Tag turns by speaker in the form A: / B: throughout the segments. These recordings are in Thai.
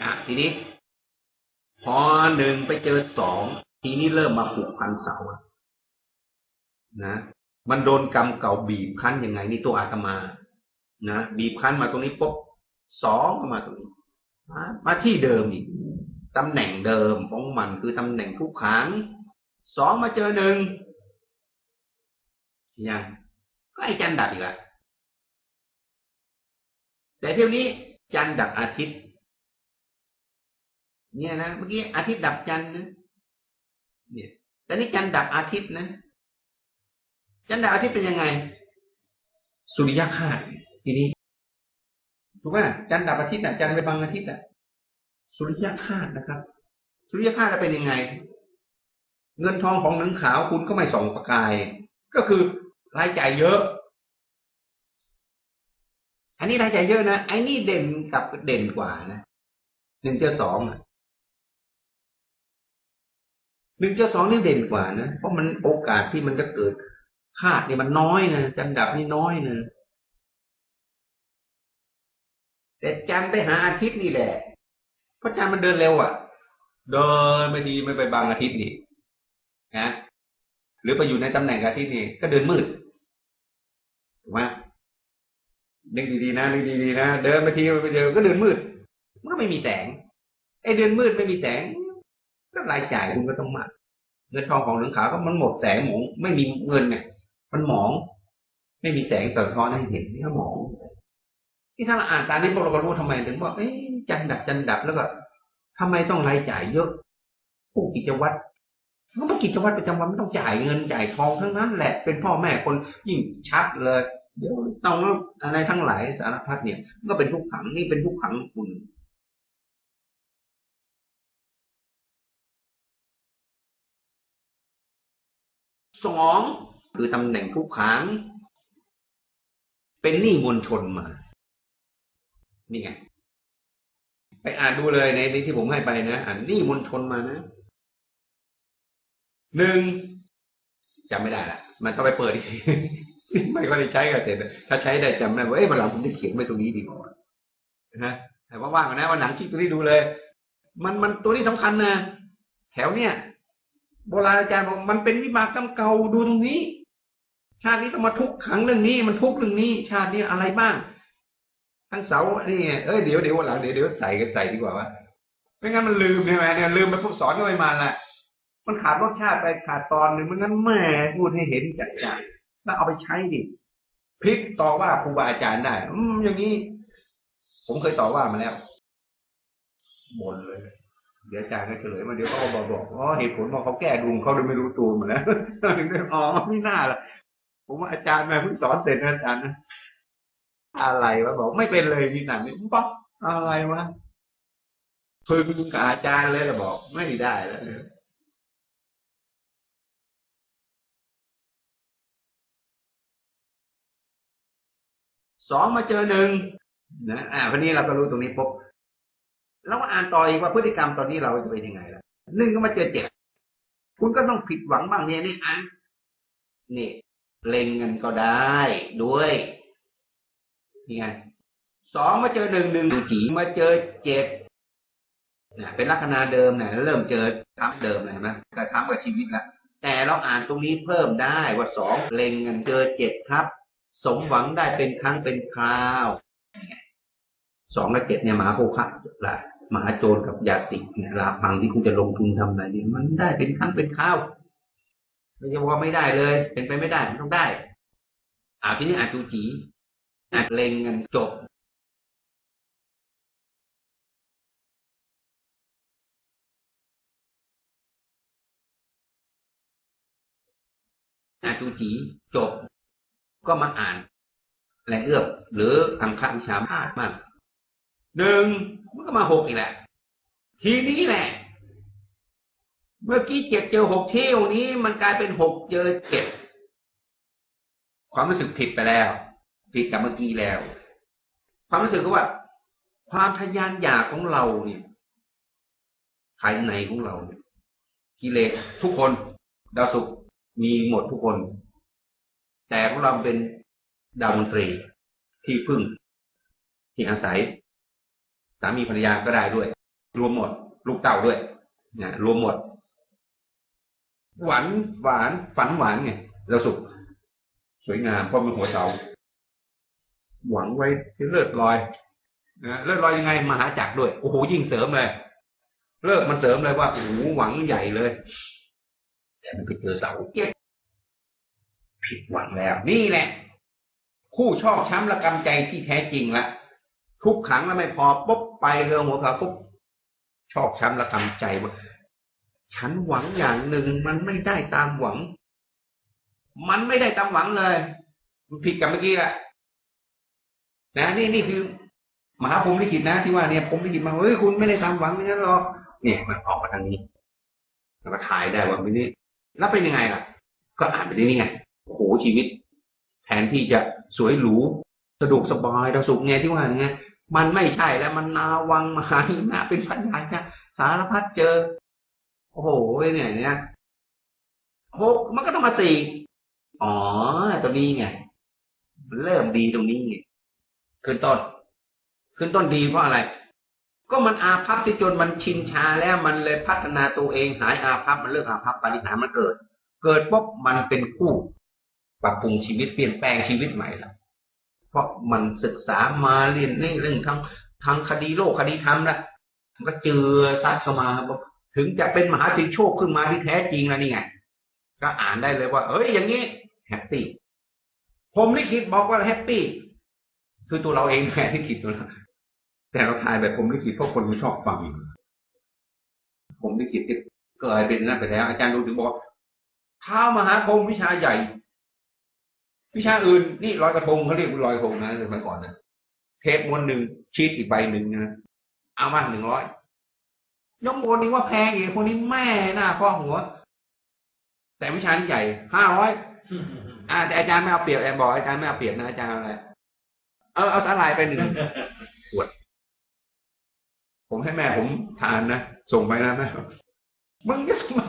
A: อะทีนี้ พอหนึ่งไปเจอสองทีนี้เริ่มมาผูกพันเสาอะนะมันโดนกรรมเก่าบีบคั้นยังไงนี่ตัวอาตมา นะบีบคั้นมาตรงนี้ปุ๊บสองก็มาตรงนี้มามาที่เดิมอีกตำแหน่งเดิมของมันคือตำแหน่งผู้ขังสองมาเจอหนึ่งยังก็ไอ้จันดับอีกแล้วแต่เที่ยวนี้จันดับอาทิตย์ เนี่ยนะเมื่อกี้อาทิตย์ดับจันทร์นะเนี่ยแต่นี่จันทร์ดับอาทิตย์นะจันทร์ดับอาทิตย์เป็นยังไง สุริยคาสทีนี้ถูกไหมจันทร์ดับอาทิตย์อะจันทร์ไปบังอาทิตย์อะสุริยคาสนะครับ สุริยคาสจะเป็นยังไง เงินทองของหนังขาวคุณก็ไม่ส่องประกาย ก็คือรายจ่ายเยอะ อันนี้รายจ่ายเยอะนะไอ้นี่เด่นกับเด่นกว่านะหนึ่งเจอสองอะ หนึ่งเจอสองนี่เด่นกว่านะ เพราะมันโอกาสที่มันจะเกิดคาดนี่มันน้อยนะจันดับนี่น้อยนะแต่จันทร์ไปหาอาทิตย์นี่แหละ เพราะจันทร์มันเดินเร็วอะ เดินไม่ดีไม่ไปบางอาทิตย์นี่นะหรือไปอยู่ในตำแหน่งอาทิตย์นี่ก็เดินมืดถูกไหมนึกดีๆนะนึกดีๆนะเดินไปทีไปเจอก็เดินมืดมันก็ไม่มีแสงไอ้เดินมืดไม่มีแสง ก็รายจ่ายคุณก็ต้องมาก เงินทองของหลืองขาวก็มันหมดแสงหมองไม่มีเงินเนี่ยมันหมอง ไม่มีแสงสะท้อนให้เห็นนี่ก็หมองที่ถ้าเราอ่านตามนี้พวกเราก็รู้ทำไมถึงบอกเอ้ยจันดับจันดับแล้วก็ทำไมต้องรายจ่ายเยอะ ผู้กิจวัตรมันก็กิจวัตรประจำวันไมันต้องจ่ายเงินจ่ายทองทั้งนั้นแหละเป็นพ่อแม่คนยิ่งชัดเลยเดี๋ยวต้องอะไรทั้งหลายสารพัดเนี่ย ก็เป็นทุกขังนี่เป็นทุกขังคุณ สองคือตำแหน่งทุกขังเป็นหนี้มวลชนมา นี่ไง ไปอ่านดูเลยในที่ผมให้ไปนะ อ่านหนี้มวลชนมานะหนึ่งจำไม่ได้ละมันต้องไปเปิดอีกทีไม่ก็ได้ใช้กันเสร็จถ้าใช้ได้จำได้ว่าเอ้ยวันหลังผมจะเขียนไว้ตรงนี้ดีกว่านะแต่ว่าว่างๆนะวันหนังคลิกตัวนี้ดูเลย มันมันตัวนี้สำคัญนะแถวเนี้ย โบราณอาจารย์บอกมันเป็นวิบากกรรมเก่าดูตรงนี้ ชาตินี้ต้องมาทุกข์ขังเรื่องนี้ มันทุกข์เรื่องนี้ ชาตินี้อะไรบ้างทั้งเสานี่เอ้ยเดี๋ยวเดี๋ยววันหลังเดี๋ยวเดี๋ยวใส่กันใส่ดีกว่าว่าไม่งั้นมันลืมใช่ไหมเนี่ยลืมไปพวกสอนก็ไม่มาละมันขาดรสชาติไปขาดตอนหนึ่งไม่งั้นแหม่พูดให้เห็นจัดจานแล้วเอาไปใช้ดิพลิกต่อว่าครูบาอาจารย์ได้อืมอย่างนี้ ผมเคยต่อว่ามาแล้วบ่นเลย เดี๋ยวอาจารย์ก็เฉลยมาเดี๋ยวเขาบอกบอกอ๋อเหตุผลว่าเขาแก้ดวงเขาโดยไม่รู้ตัวหมดแล้วถึงได้อ๋อไม่น่าละผมว่าอาจารย์แม่เพิ่งสอนเสร็จนะอาจารย์นะอะไรวะบอกไม่เป็นเลยนี่หนังนี่ป๊อกอะไรวะพึงกับอาจารย์เลยละบอก ไม่ได้แล้วสองมาเจอหนึ่งนะอ่าวันนี้เราก็รู้ตรงนี้ปุ๊บ แล้วก็อ่านต่ออีกว่าพฤติกรรมตอนนี้เราจะเป็นยังไงล่ะหนึ่งก็มาเจอเจ็ดคุณก็ต้องผิดหวังบ้างเนี่ยนี่อ่านนี่เล็งกันก็ได้ด้วยนี่ไงสองมาเจอหนึ่งหนึ่งจีมาเจอเจ็ดเนี่ยเป็นลัคนาเดิมเนี่ยเริ่มเจอทับเดิมเลยเห็นไหมก็ทับกับชีวิตละแต่เราอ่านตรงนี้เพิ่มได้ว่าสองเล็งกันเจอเจ็ดทับ สมหวังได้เป็นครั้งเป็นคราวสองและเจ็ดเนี่ยมาโภคะละ มหาโจรกับยาติเนี่ยลาพังที่คุณจะลงทุนทำอะไรนี่มันได้เป็นครั้งเป็นคราวไม่ใช่ว่าไม่ได้เลย เป็นไปไม่ได้มันต้องได้อาทีนี้อาจูจีอาจเลงกันจบอาจูจีจบ ก็มาอ่านแหล่งเอื้อบหรืออังคาวิชาพาดมาก หนึ่งมันก็มาหกอีกแหละ ทีนี้แหละ เมื่อกี้เจ็ดเจอหกเที่ยวนี้ มันกลายเป็นหกเจอเจ็ดความรู้สึกผิดไปแล้ว ผิดกับเมื่อกี้แล้ว ความรู้สึกก็ว่า ความทะยานอยากของเราเนี่ยภายในของเราเนี่ยกิเลสทุกคนดาวสุขมีหมดทุกคน แต่ของเราเป็นดาวมนตรีที่พึ่งที่อาศัย สามีภรรยาก็ได้ด้วย รวมหมด ลูกเต่าด้วยนะรวมหมด หวานหวานฝันหวานไงเราสุข สวยงามเพราะมันหัวเสาหวังไว้ที่เลิศลอยนะเลิศลอยยังไงมหาจักรด้วยโอ้โหยิ่งเสริมเลย เลิกมันเสริมเลยว่าโอ้โหหวังใหญ่เลยแต่มันไปเจอเสาเจ็บผิดหวังแล้ว นี่แหละ คู่ชอกช้ำระกำใจที่แท้จริงละทุกขังแล้วไม่พอปุ๊บ ไปเรือหัวเขาปุ๊บชอกช้ำระกำใจว่า ฉันหวังอย่างหนึ่งมันไม่ได้ตามหวัง มันไม่ได้ตามหวังเลย มันผิดกับเมื่อกี้แหละนะนี่นี่คือมหาพรหมลิขิตนะที่ว่าเนี่ยผมลิขิตมาเฮ้ยคุณไม่ได้ตามหวังนี่หรอกเนี่ยมันออกมาทางนี้แล้วก็ถ่ายได้ว่าไม่ได้แล้วเป็นยังไงล่ะ ก็อ่านไปที่นี่ไงโอ้โหชีวิต แทนที่จะสวยหรูสะดวกสบายเราสุขไงที่ว่าไง มันไม่ใช่แล้วมันนาวังมหาหินะเป็นสัญญาณสารพัดเจอ โอ้โหเนี่ยเนี่ยหกมันก็ต้องมาสี่อ๋อตรงนี้ไงเริ่มดีตรงนี้ไงขึ้นต้น ขึ้นต้นดีเพราะอะไร ก็มันอาภัพที่จนมันชินชาแล้วมันเลยพัฒนาตัวเองหายอาภัพมันเลิกอาภัพปฏิหารมันเกิด เกิดปุ๊บมันเป็นคู่ปรับปรุงชีวิตเปลี่ยนแปลงชีวิตใหม่และ เพราะมันศึกษามาเรียนนี่เรื่องทั้งทางคดีโลกคดีธรรมละมันก็เจอซัดเข้ามาบอกถึงจะเป็นมหาสิงโชคขึ้นมาที่แท้จริงแล้วนี่ไงก็อ่านได้เลยว่า เอ้ยอย่างนี้แฮปปี้ผมลิขิตบอกว่าแฮปปี้คือตัวเราเองแค่ที่คิดตัวเราแต่เราทายแบบผมลิขิตเพราะคนมันชอบฟังผมลิขิตที่เกิดเป็นนั่นไปแล้ว อาจารย์ดูถึงบอกท้ามหาพรหมวิชาใหญ่ วิชาอื่นนี่ลอยกระทงเขาเรียกลอยกระทงนะสมัยก่อนนะเทปม้วนหนึ่งชีตอีกใบหนึ่งนะเอามาหนึ่งร้อยยกโมนนี้ว่าแพงอีกคนนี้แม่หน้าข้อหัว แต่วิชานี้ใหญ่ห้าร้อยอ่าแต่อาจารย์ไม่เอาเปรียบแอบบอกอาจารย์ไม่เอาเปรียบนะอาจารย์เอาอะไรเออเอาสาลายไปหนึ่งปวด ผมให้แม่ผมทานนะส่งไปนะแม่มึงจะไม่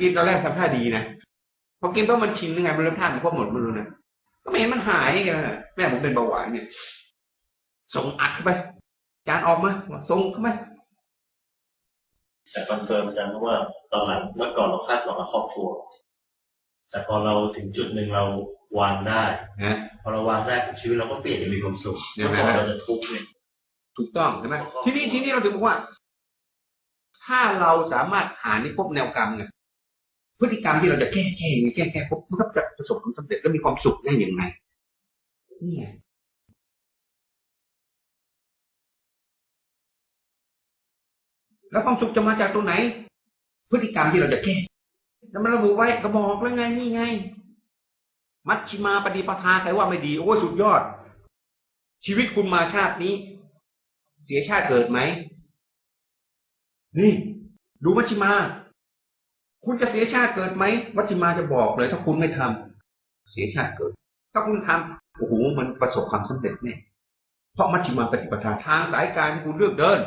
A: กินตอนแรกทำท่าดีนะพอกินต้องมันชินยังไงมันเริ่มท่ามันก็หมดมือนะก็ไม่เห็นมันหายไงแม่ผมเป็นเบาหวานเนี่ยส่งอัดเข้าไปจานออกมาส่งเข้าไป
B: แต่คอนเฟิร์มอาจารย์เพราะว่าตอนหลังเมื่อก่อนเราคาดหวังกับครอบครัว แต่พอเราถึงจุดหนึ่งเราวางได้
A: นะ
B: พอเราวางได้ชีวิตเราก็เปลี่ยนมีความสุข
A: เดี๋ยว
B: เมื่
A: นะ
B: อก่อนเราจะทุกข์เนี่ย
A: ถูกต้องใช่ไหมทีนี้ทีนี้เราถึงบอกว่า ถ้าเราสามารถหานี่พบแนวกรรมไง พฤติกรรมที่เราจะแก้แก้ยังไงแก้แก้พบมันก็จะประสบผลสำเร็จและมีความสุขได้ยังไงนี่ไงแล้วความสุขจะมาจากตรงไหน พฤติกรรมที่เราจะแก้แล้วมันระบุไว้ก็บอกแล้วไงนี่ไง มัชชิมาปฏิปทาใครว่าไม่ดี โอ้ยสุดยอด ชีวิตคุณมาชาตินี้ เสียชาติเกิดไหมนี่ ดูมัชชิมา คุณจะเสียชาติเกิดไหมมัชิมาจะบอกเลย ถ้าคุณไม่ทำเสียชาติเกิด ถ้าคุณทำโอ้โหมันประสบความสำเร็จแน่เพราะมัชชิมาปฏิปทาทางสายการที่คุณเลือกเดิน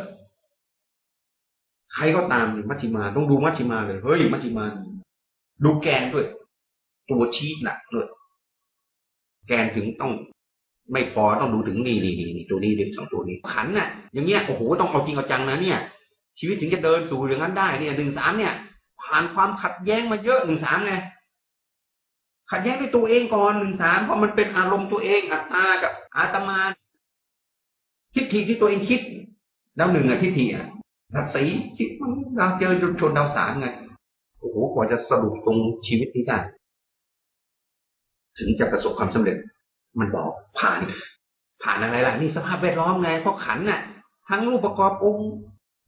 A: ใครก็ตามมัชชิมาต้องดูมัชชิมาเลยเฮ้ยมัชชิมา ดูแกนด้วย ตัวชี้หนักด้วยแกนถึงต้องไม่พอต้องดูถึงนี่นี่นี่นี่ตัวนี้เด็กสองตัวนี้ขันน่ะอย่างเงี้ยโอ้โหต้องเอาจริงเอาจังนะเนี่ย ชีวิตถึงจะเดินสู่อย่างนั้นได้เนี่ยหนึ่งสามเนี่ย ผ่านความขัดแย้งมาเยอะหนึ่งสามไงขัดแย้งด้วยตัวเองก่อนหนึ่งสามเพราะมันเป็นอารมณ์ตัวเองอัตตากับอาตมาทิฏฐิที่ตัวเองคิดดาวหนึ่งอะทิฏฐิอะราศีคิดมันดาเจอจนชนดาวสามไงโอ้โหกว่าจะสรุปตรงชีวิตนี้ได้ถึงจะประสบความสำเร็จ มันบอกผ่าน ผ่านอะไรล่ะนี่สภาพแวดล้อมไงเพราะขันน่ะ ทั้งรูปประกอบองค์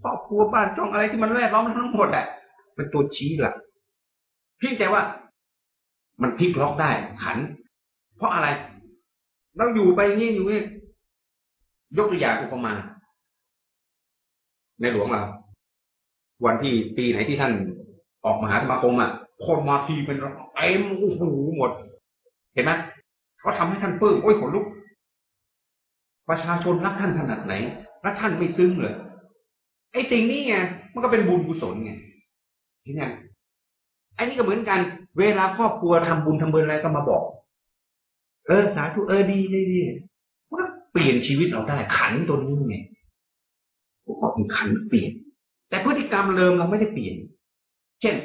A: ครอบครัวบ้านช่องอะไรที่มันแวดล้อมทั้งหมดอะ เป็นตัวชี้หลักเพียงแต่ว่า มันพลิกล็อกได้ ขัน เพราะอะไร เราอยู่ไปงนี้อยู่นี่ยกตัวอย่างอุปมา ในหลวงเราวันที่ปีไหนที่ท่านออกมหาสมาคมอะคนมาทีเป็นเต็มโอ้โหหมด เห็นไหมเขาทำให้ท่านปลื้มโอ้ยขนลุก ประชาชนรักท่านขนาดไหนรักท่านไม่ซึ้งเลยไอ้สิ่งนี้ไงมันก็เป็นบุญกุศลไง เห็นยังอ้นี่ก็เหมือนกัน เวลาครอบครัวทำบุญทำบุญอะไรก็มาบอก เออสาธุเออดีดีดีมันก็เปลี่ยนชีวิตเราได้ ขันตัวนี้ไงพวกเขาเป็นขันเปลี่ยน แต่พฤติกรรมเดิมเราไม่ได้เปลี่ยน เช่น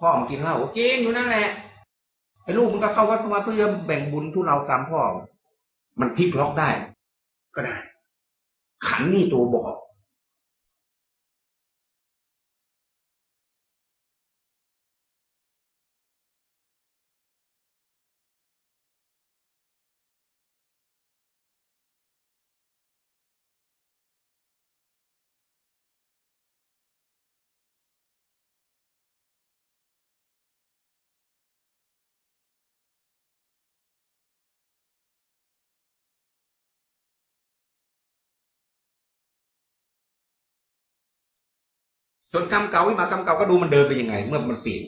A: พ่อมากินเหล้ากินอยู่นั่นแหละไอ้ลูกมันก็เข้าวัดเข้ามาเพื่อแบ่งบุญทุเรากรรมพ่อ มันพลิกล็อกได้ ก็ได้ ขันนี่ตัวบอก ส่วนกรรมเก่าวิบากกรรมเก่าก็ดูมันเดินไปยังไง เมื่อมันเปลี่ยน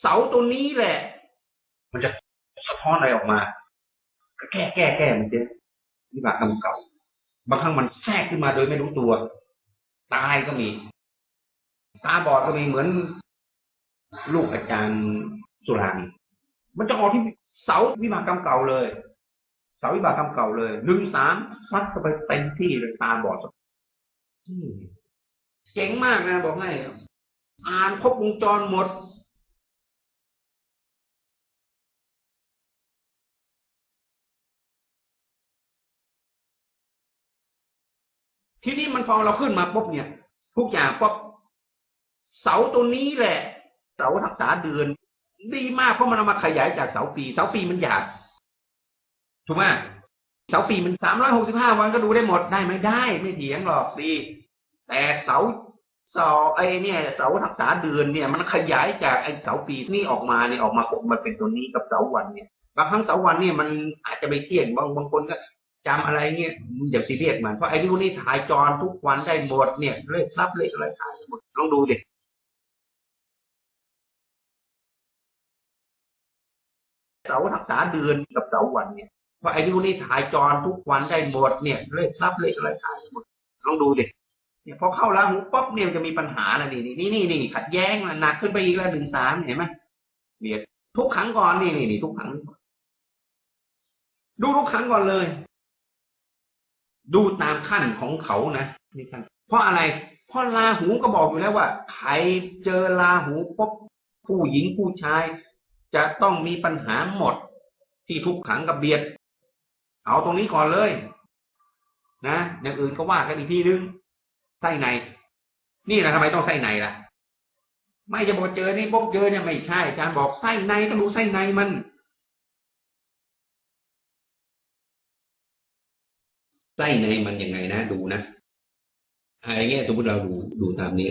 A: เสาตัวนี้แหละ มันจะสะท้อนอะไรออกมา ก็แก้แก้แก้มันเจวิบากกรรมเก่า บางครั้งมันแทรกขึ้นมาโดยไม่รู้ตัว ตายก็มี ตาบอดก็มีเหมือน ลูกอาจารย์สุรางมันจะออกที่เสาวิบากกรรมเก่าเลย เสาวิบากกรรมเก่าเลยหนึ่งสามซัดเข้าไปเต็มที่เลยตาบอดอืม เจ๋งมากนะ บอกให้อ่านครบวงจรหมดทีนี้มันพอเราขึ้นมาปุ๊บเนี่ย ทุกอย่างปุ๊บเสาตัวนี้แหละ เสาทักษาเดือน ดีมากเพราะมันเอามาขยายจากเสาปี เสาปีมันหยาบถูกไหมเสาปีมันสามร้อยหกสิบห้าวันก็ดูได้หมดได้ไหมได้ ไม่เถียงหรอกดี แต่เสา เสาไอ้เนี่ยเสาทักษาเดือนเนี่ยมันขยายจากไอ้เสาปีนี่ออกมาเนี่ยออกมาปุ๊บมันเป็นตัวนี้กับเสาวันเนี่ยบางครั้งเสาวันเนี่ยมันอาจจะไปเที่ยงบางบางคนก็จำอะไรเงี้ยอย่าซีเรียสมันเพราะไอ้นี่นี่ถ่ายจรทุกวันได้หมดเนี่ยเลขรับเลขอะไรถ่ายหมดลองดูดิเสาทักษาเดือนกับเสาวันเนี่ยเพราะไอ้นี่นี่ถ่ายจรทุกวันได้หมดเนี่ยเลขรับเลขอะไรถ่ายหมดลองดูดิ เนี่ยพอเข้าราหูป๊บเนี่ยจะมีปัญหาแล้วนี่นี่นี่นี่ขัดแย้งหนักขึ้นไปอีกแล้วหนึ่งสามเห็นไหมเนี่ยทุกครั้งก่อนนี่นี่นี่ทุกครั้งดูทุกครั้งก่อนเลย ดูตามขั้นของเขานะนี่ขั้นเพราะอะไร เพราะราหูก็บอกอยู่แล้วว่าใครเจอราหูป๊บผู้หญิงผู้ชาย จะต้องมีปัญหาหมด ที่ทุกขังกับเบียด เอาตรงนี้ก่อนเลย นะอย่างอื่นก็ว่ากันอีกทีนึง ไส้ใน นี่แหละทำไมต้องไส้ในล่ะ ไม่จะบอกเจอนี่พบเจอเนี่ยไม่ใช่อาจารย์บอกไส้ในต้องดูไส้ในมันไส้ในมันยังไงนะดูนะอะไรเงี้ยสมมติเราดูดูตามนี้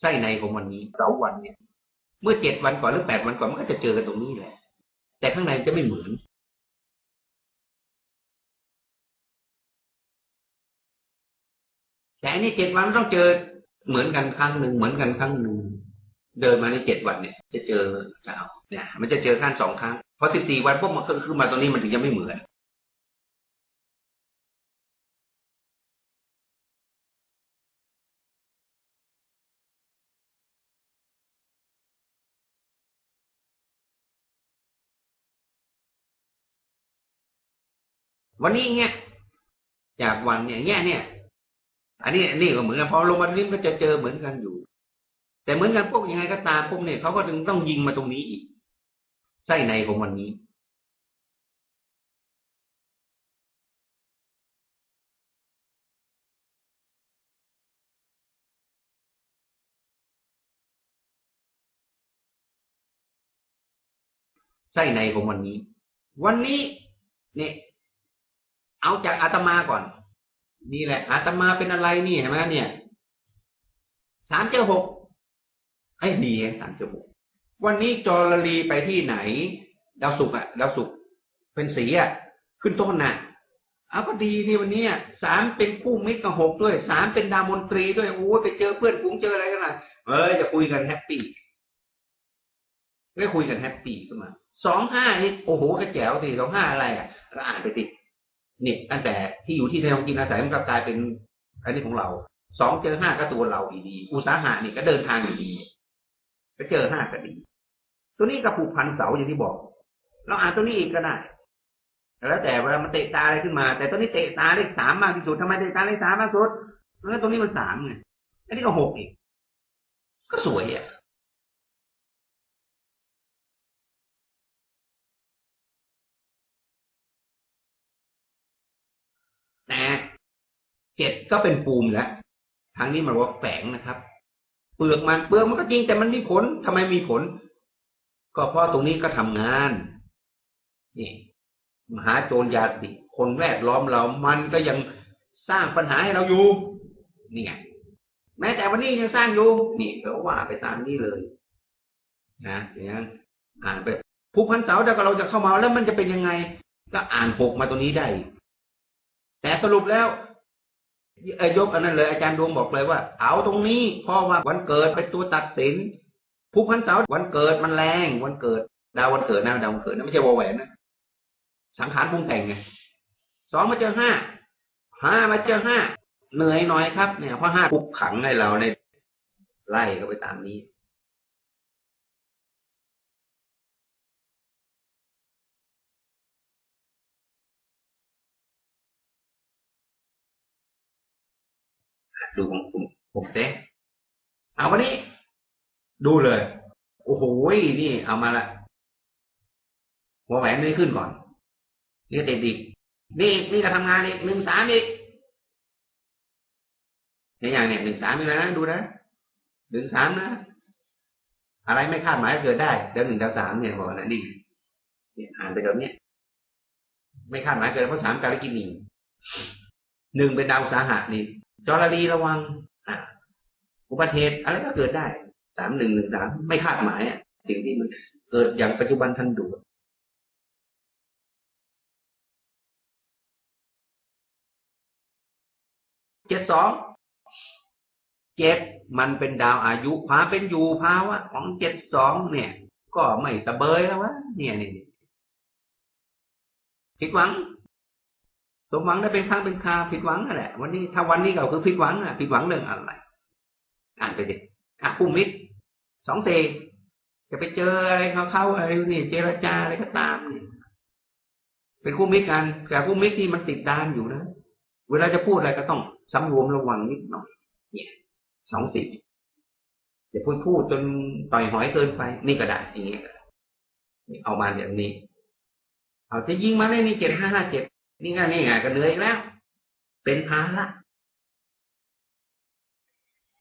A: ไส้ในของวันนี้เสาร์วันเนี่ย เมื่อเจ็ดวันก่อนหรือแปดวันก่อนมันก็จะเจอกันตรงนี้แหละ แต่ข้างในจะไม่เหมือน แต่อันนี้เจ็ดวันต้องเจอเหมือนกันครั้งหนึ่งเหมือนกันครั้งหนึ่งเดินมาในเจ็ดวันเนี่ยจะเจอดาวเนี่ยมันจะเจอขั้นสองครั้งพอสิบสี่วันพวกมันขึ้นมาตรงนี้มันถึงจะไม่เหมือนวันนี้เงี้ยจากวันเนี่ยเงี้ยเนี่ย อันนี้นนี้ก็เหมือนกันพอลงมาตรงนี้มันก็จะเจอเหมือนกันอยู่ แต่เหมือนกันพวกยังไงก็ตามพวกเนี่ยเขาก็ถึงต้องยิงมาตรงนี้อีกไส้ในของวันนี้ไส้ในของวันนี้ วันนี้เนี่ยเอาจากอาตมาก่อน นี่แหละอาตมาเป็นอะไรนี่เห็นไหมเนี่ยสามเจอหกไอ้ดีสามเจอหกวันนี้จอรลีไปที่ไหน ดาวสุกอะดาวสุกเป็นสีอะขึ้นต้นน่ะเอาก็ดีนี่วันนี้สามเป็นคู่มิตรกับหกด้วยสามเป็นดาวมนตรีด้วยโอ้ยไปเจอเพื่อนฝูงเจออะไรกันล่ะเอ้ยจะคุยกันแฮปปี้ได้คุยกันแฮปปี้ขึ้นมาสองห้านี่โอ้โหกระแจวสิสองห้าอะไรอะเราอ่านไปติ เนี่ยตั้งแต่ที่อยู่ที่ในองกินอาศัยมันก็กลายเป็น อันนี้ของเราสองเจอห้าก็ตัวเราอีดีอุตสาหะนี่ก็เดินทางอยู่ดีก็เจอห้าก็ดี ตัวนี้ก็ผูกพันเสาอย่างที่บอก เราอ่านตัวนี้อีกก็ได้แล้วแต่เวลามันเตะตาอะไรขึ้นมา แต่ตอนนี้เตะตาเลขสามมากที่สุดทำไมเตะตาเลขสามมากที่สุดเพราะตรงนี้มันสามไงอันนี้ก็หกอีก ก็สวยอะ เจ็ดก็เป็นปูมแล้วทางนี้มันว่าแฝงนะครับ เปลือกมันเปลือกมันก็จริงแต่มันมีผลทำไมมีผล ก็เพราะตรงนี้ก็ทำงานนี่มหาโจรยาติคนแวดล้อมเรา มันก็ยังสร้างปัญหาให้เราอยู่นี่ไงแม้แต่วันนี้ยังสร้างอยู่นี่ก็ว่าไปตามนี้เลย นะอย่างอ่านไปภูพันเสาร์เดี๋ยวก็เราจะเข้ามาแล้วมันจะเป็นยังไง ก็อ่านหกมาตรงนี้ได้ แต่สรุปแล้ว ยกอันนั้นเลยอาจารย์ดวงบอกเลยว่า เอาตรงนี้เพราะว่าวันเกิดเป็นตัวตัดสินภูพันเสาวันเกิดมันแรงวันเกิด ดาววันเกิดนะดาววันเกิดนะไม่ใช่วอแหวนนะสังขารปรุงแต่งไงสองมาเจอห้าห้ามาเจอห้าเหนื่อยหน่อยครับเนี่ยเพราะห้าปุกขังให้เราในไล่ก็ไปตามนี้ ดูของผมผมเต้เอาวันนี้ ดูเลย โอ้โหนี่เอามาละหัวแหวนนี่ขึ้นก่อน นี่ก็เด็ดอีกนี่อีกนี่ก็ทำงานอีกหนึ่งสามอีกเนี่ยอย่างเนี่ยหนึ่งสามอีกแล้วนะดูนะหนึ่งสามนะอะไรไม่คาดหมายเกิดได้เดี๋ยวหนึ่งดาวสามเนี่ยบอกนะนี่เนี่ยอ่านไปแบบเนี้ยไม่คาดหมายเกิดเพราะสามการกินีหนึ่งเป็นดาวสาหะนี่ จอรีระวังอุบัติเหตุอะไรก็เกิดได้สามหนึ่งหนึ่งสามไม่คาดหมายอะสิ่งที่มันเกิดอย่างปัจจุบันทันด่วนเจ็ดสองเจ็ดมันเป็นดาวอายุพาเป็นอยู่ภาวะของเจ็ดสองเนี่ย ก็ไม่สเบยแล้ววะเนี่ยนี่นี่ผิดหวัง สมหวังได้เป็นครั้งเป็นคราผิดหวังนั่นแหละวันนี้ถ้าวันนี้ก็คือผิดหวังอะผิดหวังเรื่องอะไร อ่านไปดิอะคู่มิตรสองเซจะไปเจออะไรเขาเข้าอะไรนี่เจรจาอะไรก็ตามนี่เป็นคู่มิตรกันแต่คู่มิตรที่มันติดดานอยู่นะเวลาจะพูดอะไรก็ต้องสำรวมระวังนิดหน่อยเนี่ยสองสี่อย่าพูดพูดจนต่อยหอยเกินไป นี่ก็ได้อย่างเงี้ยเอามาอย่างนี้ เอาจะยิงมาได้นี่เจ็ดห้าห้าเจ็ด นี่ไงนี่ไงก็เหนื่อยแล้ว เป็นภาระ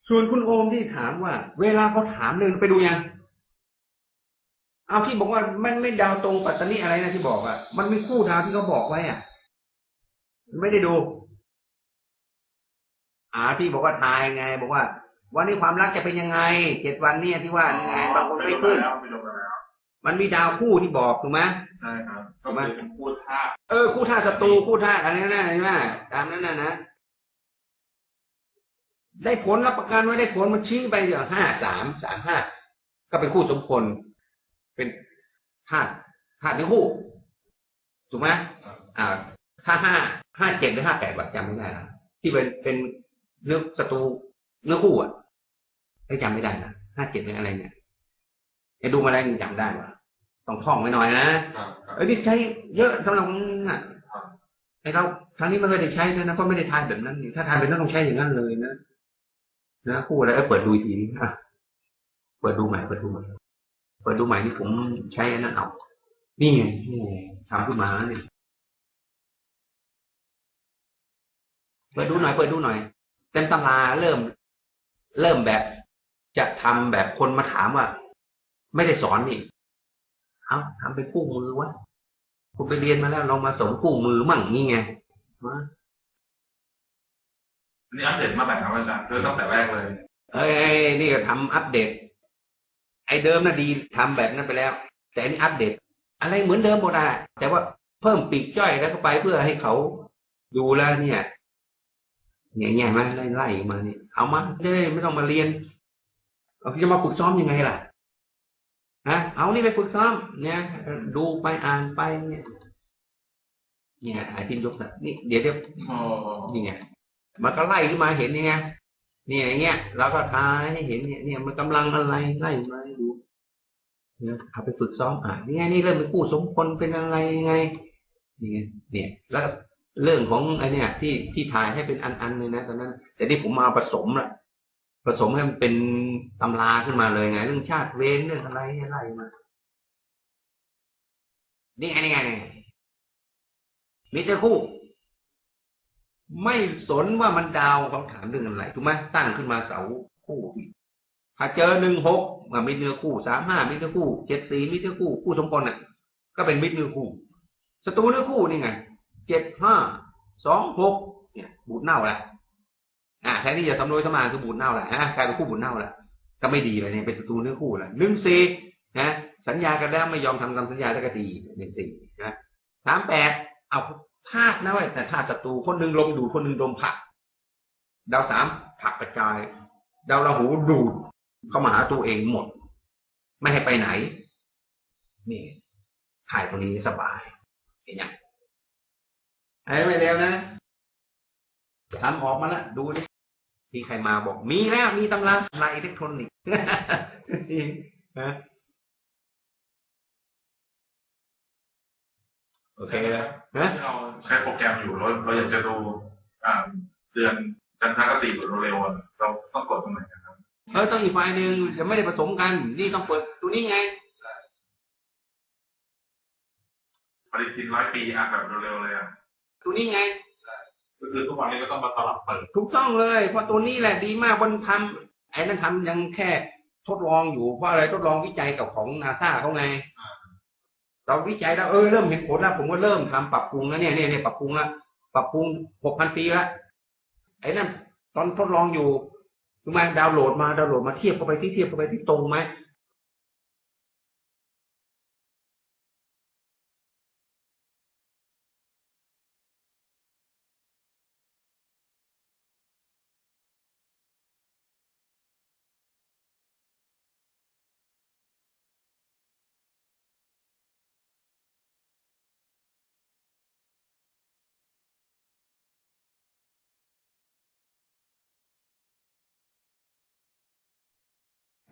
A: ส่วนคุณโอมที่ถามว่า เวลาเขาถามเรื่องไปดูยัง เอาที่บอกว่ามันไม่ดาวตรงปัตตานีอะไรนะที่บอกอะ มันมีคู่ดาวที่เขาบอกไว้อะ ไม่ได้ดูอ่าที่บอกว่าทายไง บอกว่า วันนี้ความรักจะเป็นยังไงเจ็ดวันเนี่ยที่ว่าไงบางคนไม่ขึ้น
B: มาแล้ว
A: มันมีดาวคู่ที่บอกถูกไหม
B: ใช่ครับก็คือเป็นพูดท่า
A: เออคู่ท่าศัตรูคู่ท่าอะไรนั่นนะใช่ไหมตามนั้นนะนะได้ผลรับประกันไว้ได้ผลมันชี้ไปอย่างห้าสามสามห้าก็เป็นคู่สมพลเป็นธาตุธาตุทั้งคู่ถูกไหมอ่า ถ้าห้าห้าเจ็ดหรือห้าแปดว่าจำไม่ได้นะที่เป็นเป็นเนื้อศัตรูเนื้อคู่อะให้จำไม่ได้นะห้าเจ็ดเป็นอะไรเนี่ยไอ้ดูมาแล้วยังจำได้ว่ะ ต้องท่องไว้หน่อยนะ
B: ครับครับ
A: เอ้ยนี่ใช้เยอะสำหรับมึงอะ
B: ครับ
A: ไอเราครั้งนี้ไม่เคยได้ใช้นะนะก็ไม่ได้ทายแบบนั้นนี่ถ้าทายแบบนั้นต้องใช้อย่างนั้นเลยนะนะคู่อะไรเอ้ยเปิดดูอีกทีนี้อะเปิดดูใหม่เปิดดูใหม่เปิดดูใหม่นี่ผมใช้อันนั้นเอานี่ไงนี่ไงทำขึ้นมาแล้วนี่เปิดดูหน่อยเปิดดูหน่อยเต็มตำราเริ่ม เริ่มแบบจะทำแบบคนมาถามว่า ไม่ได้สอนนี่ เอาทำเป็นคู่มือวะคุณไปเรียนมาแล้วลองมาสมคู่มือมั่งนี่ไงมา
B: อันนี้อัปเดตมาแบบครับอาจารย์คือตั้งแต่แรกเลย
A: เอ้ยนี่ก็ทำอัปเดต ไอ้เดิมน่ะดีทำแบบนั้นไปแล้ว แต่อันนี้อัปเดต อะไรเหมือนเดิมหมดอะแต่ว่าเพิ่มปีกจ้อยแล้วก็ไปเพื่อให้เขาดูแล้วเนี่ยเนี่ยแง่มาไล่ไล่มาเนี่ยเอามาจะได้ไม่ต้องมาเรียนเราจะมาฝึกซ้อมยังไงล่ะ ฮะเอานี่ไปฝึกซ้อมเนี่ยดูไปอ่านไปเนี่ยเนี่ยอาทิตย์ยกสักนี่เดี๋ยวเดี๋ยว
B: อ๋อ
A: นี่ไงมันก็ไล่ขึ้นมาเห็นนี่ไงเนี่ยอย่างเงี้ยเราก็ทายให้เห็นเนี่ยเนี่ยมันกำลังอะไรไล่มาให้ดูเนี่ยเอาไปฝึกซ้อมอ่านนี่ไงนี่เริ่มเป็นคู่สมพลเป็นอะไรยังไงนี่ไงเนี่ย แล้วเรื่องของไอเนี่ยที่ที่ถ่ายให้เป็นอันๆเลยนะตอนนั้น แต่นี่ผมมาผสมละ ผสมให้มันเป็นตำราขึ้นมาเลยไง เรื่องชาติเว้นเรื่องอะไรอะไรมานี่ไงนี่ไงนี่มิตรคู่ ไม่สนว่ามันดาวเขาถามเรื่องอะไรถูกไหมตั้งขึ้นมาเสาคู่ถ้าเจอหนึ่งหกมามิเนื้อคู่สามห้ามิเนื้อคู่เจ็ดสี่มิเนื้อคู่คู่สมพลน่ะก็เป็นมิตรเนื้อคู่ศัตรูเนื้อคู่นี่ไงเจ็ดห้าสองหกเนี่ยบูดเน่าแหละ อ่าแทนที่จะสำรวยสมานคือบูดเน่าแหละอะกลายเป็นคู่บูดเน่าแหละก็ไม่ดีเลยเนี่ยเป็นศัตรูเนื้อคู่แหละหนึ่งสี่นะสัญญากันแล้วไม่ยอมทำตามสัญญาสักทีหนึ่งสี่นะสามแปดเอาธาตุนะเว้ยแต่ธาตุศัตรูคนหนึ่งลมดูดคนหนึ่งลมผัก ดาวสามผักกระจาย ดาวราหูดูดเข้ามาหาตัวเองหมด ไม่ให้ไปไหน นี่ถ่ายตรงนี้สบายเห็นยังไอ้ไม่เร็วนะทำออกมาแล้วดูดิ ที่ใครมาบอก มีแล้วมีตำราทำลายอิเล็กทรอนิกส์นะโอเคแล้วนะ
C: ที่เราใช้โปรแกรมอยู่เราเราอยากจะดูอ่าเดือนจันทรคติแบบเร็วๆอะเราต้องกดตรงไหนนะครับ
A: เออต้องอีกไฟล์หนึ่งจะไม่ได้ผสมกัน นี่ต้องเปิดตัวนี้ไง
C: ปฏิทินร้อยปีอะแบบเร็วๆเลยอะ
A: ตัวนี้ไง
C: ก็ คือทุกวันนี้ก็ต้องมาสลับเปิด
A: ถูกต้องเลย เพราะตัวนี้แหละดีมากมันทำไอ้นั่นทำยังแค่ทดลองอยู่เพราะอะไรทดลองวิจัยกับของนาซาเขาไงเราวิจัยแล้วเออเริ่มเห็นผลแล้วผมก็เริ่มทำปรับปรุงแล้วเนี่ยเนี่ยเนี่ยปรับปรุงแล้วปรับปรุงหกพันปีแล้วไอ้นั่นตอนทดลองอยู่ถูกไหมดาวน์โหลดมาดาวน์โหลดมาเทียบเข้าไปที่เทียบเข้าไปที่ตรงไหม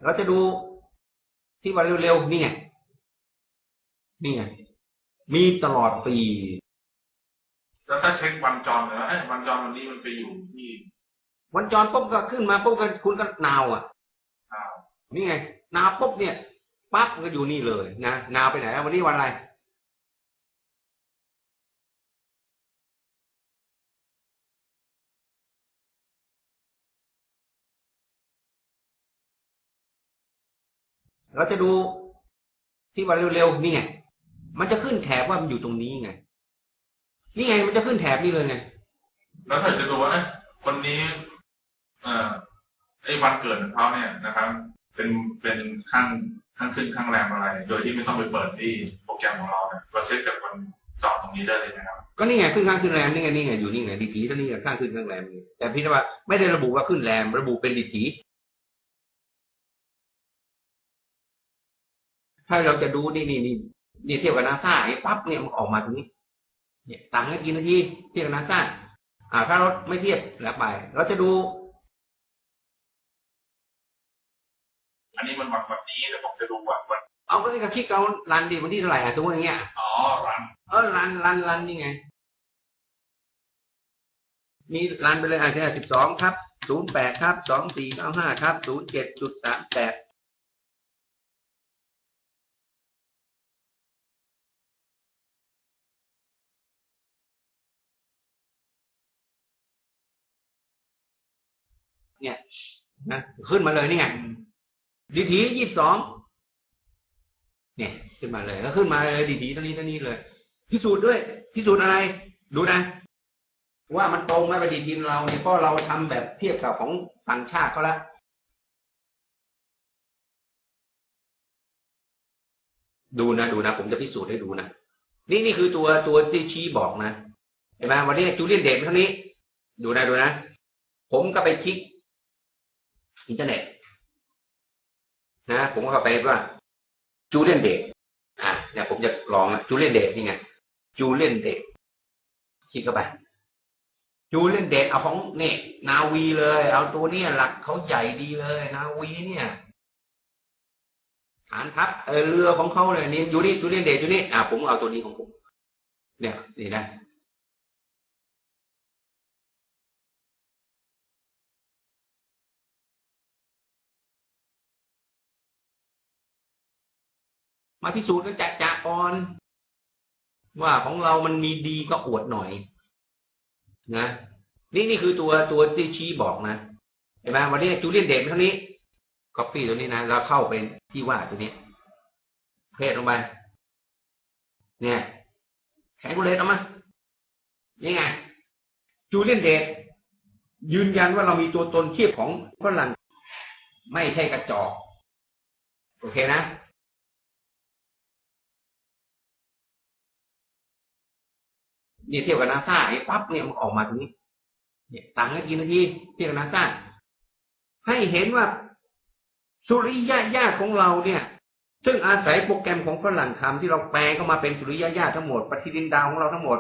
A: เราจะดูที่วันเร็วๆนี่ไงนี่ไงมีตลอดปี
C: แล้วถ้าเช็ควันจรเลยว่าเอ้ยวันจรวันนี้มันไปอยู่ที่
A: วันจรปุ๊บก็ขึ้นมาปุ๊บก็คุณก็นาวอะ
C: อ้าว
A: นี่ไงนาวปุ๊บเนี่ยปั๊บมันก็อยู่นี่เลยนะนาวไปไหนแล้ววันนี้วันอะไร เราจะดูที่วันเร็วๆนี่ไงมันจะขึ้นแถบว่ามันอยู่ตรงนี้ไง นี่ไงมันจะขึ้นแถบนี่เลยไง
C: แล้วถ้าจะดูว่าเอ้ยคนนี้เอ่อไอ้วันเกิดของเขาเนี่ยนะครับ เป็นเป็นข้างข้างขึ้นข้างแรมอะไร โดยที่ไม่ต้องไปเปิดที่โปรแกรมของเราเนี่ยเราเช็คจากวันจอตรงนี้ได้เลยนะครับ
A: ก็นี่ไงขึ้นข้างขึ้นแรมนี่ไงนี่ไงอยู่นี่ไงดีถีตัวนี้ไงข้างขึ้นข้างแรมนี่แต่พี่ว่าไม่ได้ระบุว่าขึ้นแรมระบุเป็นดีถี ถ้าเราจะดูนี่นี่นี่นี่เทียบกับนาซาไอ้ปั๊บเนี่ยมันออกมาตรงนี้ เนี่ยต่างกันกี่นาทีเทียบกับนาซาอ่า ถ้าเราไม่เทียบแล้วไป เราจะดู
C: อันนี้มันวันวันนี้แต่ผมจะดูวันวัน
A: เอาก็คลิกเอารันดีวันที่เท่าไหร่อะสมมติอย่างเงี้ย
C: อ๋อรัน
A: เออรันรันรันนี่ไง มีรันไปเลยอาจจะสิบสองครับศูนย์แปดครับสองสี่เก้าห้าครับศูนย์เจ็ดจุดสามแปด เนี่ยนะขึ้นมาเลยนี่ไงดีทียี่สิบสองเนี่ยขึ้นมาเลยแล้วขึ้นมาเลยดีทีเท่านี้เท่านี้เลย พิสูจน์ด้วย พิสูจน์อะไร ดูนะ ว่ามันตรงไหมปฏิทินเราเนี่ยเพราะเราทำแบบเทียบกับของต่างชาติเขาแล้วดูนะดูนะผมจะพิสูจน์ให้ดูนะนี่นี่คือตัวตัวที่ชี้บอกนะเห็นไหมวันนี้จูเลียนเดทเท่านี้ ดูนะดูนะ ผมก็ไปคลิก อินเทอร์เน็ตนะ ผมก็เข้าไปว่าจูเลียนเดทอะเนี่ยผมจะลองจูเลียนเดทนี่ไงจูเลียนเดทคลิกเข้าไปจูเลียนเดทเอาของเนี่ยนาวีเลย เอาตัวเนี้ยหลักเขาใหญ่ดีเลย นาวีเนี่ยฐานทัพเออเรือของเขาเลยนี่อยู่นี่จูเลียนเดทอยู่นี่อะผมเอาตัวนี้ของผม เนี่ยนี่นะ มาพิสูจน์กันจะจะก่อน ว่าของเรามันมีดีก็อวดหน่อย นะนี่นี่คือตัวตัวที่ชี้บอกนะเห็นไหมวันนี้จูเลียนเดทเท่านี้ก๊อปปี้ตัวนี้นะแล้วเข้าไปที่ว่าตัวนี้เพจลงไปเนี่ยแข็งกูเลตออกมานี่ไงจูเลียนเดทยืนยันว่าเรามีตัวตนเทียบของฝรั่งไม่ใช่กระจอก โอเคนะ เนี่ยเทียบกับนาซาไอ้ปั๊บเนี่ยมันออกมาตรงนี้ เนี่ยต่างกันกี่นาทีเทียบกับนาซาให้เห็นว่าสุริยะญาติของเราเนี่ย ซึ่งอาศัยโปรแกรมของฝรั่งทำที่เราแปลเข้ามาเป็นสุริยะญาติทั้งหมดปฏิทินดาวของเราทั้งหมด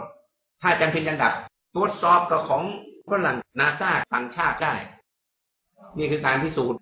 A: ถ้าจารย์เพ็ญยันดับตรวจสอบกับของฝรั่งนาซาต่างชาติได้ นี่คือการพิสูจน์